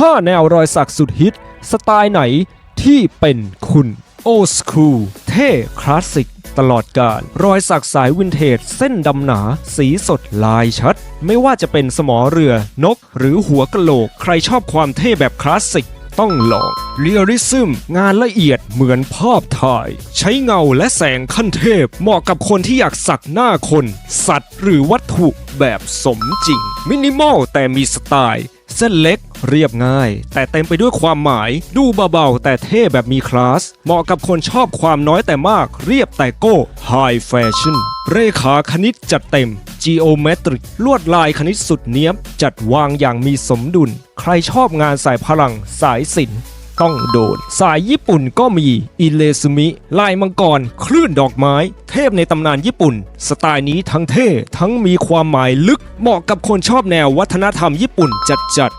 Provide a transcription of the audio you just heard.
5 แนวรอยสักสุดฮิต สไตล์ไหนที่เป็นคุณโอสคูลเท่คลาสสิก ตลอดกาลรอยสักสายวินเทจ เส้นดำหนา สีสดลายชัด ไม่ว่าจะเป็นสมอเรือนก หรือหัวกะโหลก ใครชอบความเท่แบบคลาสสิกต้องลองเรียลิซึมงานละเอียดเหมือนภาพถ่าย ใช้เงาและแสงขั้นเทพ เหมาะกับคนที่อยากสักหน้าคน สัตว์หรือวัตถุแบบสมจริง มินิมอลแต่มีสไตล์ เส้นเล็ก เรียบง่าย แต่เต็มไปด้วยความหมาย ดูเบาๆแต่เท่แบบมีคลาส เหมาะกับคนชอบความน้อยแต่มาก เรียบแต่โก้ไฮแฟชั่นเรขาคณิตจัดเต็ม Geometric ลวดลายคณิตสุดเนี้ยบ จัดวางอย่างมีสมดุล ใครชอบงานสายพลังสายศิลป์ต้องโดน สายญี่ปุ่นก็มีอิเลซุมิ ลายมังกร คลื่นดอกไม้ เทพในตำนานญี่ปุ่น สไตล์นี้ทั้งเท่ ทั้งมีความหมายลึก เหมาะกับคนชอบแนววัฒนธรรมญี่ปุ่นจัด